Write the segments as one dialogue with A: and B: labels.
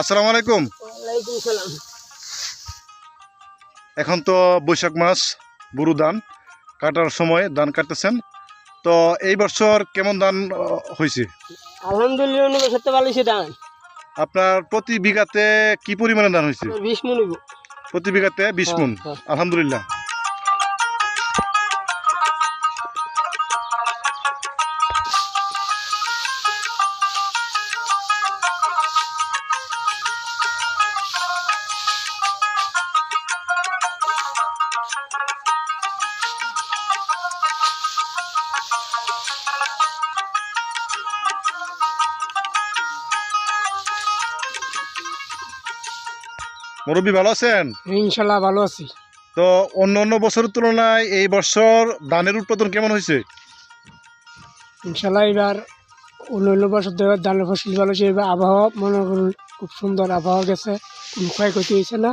A: আসসালামু আলাইকুম এখন তো বৈশাখ মাস বুরু ধান কাটার সময় ধান কাটতেছেন। তো এই বছর কেমন ধান হয়েছে?
B: আলহামদুলিল্লাহ ধান।
A: আপনার প্রতি বিঘাতে কি পরিমাণে ধান হয়েছে? প্রতি বিঘাতে বিশ মন। আলহামদুলিল্লাহ। মুরব্বী ভালো আছেন?
B: ইনশাল্লাহ ভালো আছি।
A: তো অন্য অন্য বছরের তুলনায় এই বছর ধানের উৎপাদন কেমন হয়েছে?
B: ইনশাল্লাহ এবার অন্য অন্য বছর তো এবার ধানের ফসল ভালো হয়েছে এবার আবহাওয়া মনে করুন খুব সুন্দর আবহাওয়া গেছে কোনো ক্ষয়ক্ষতি হয়েছে না।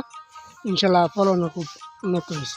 B: ইনশাল্লাহ ফলনও খুব উন্নত হয়েছে।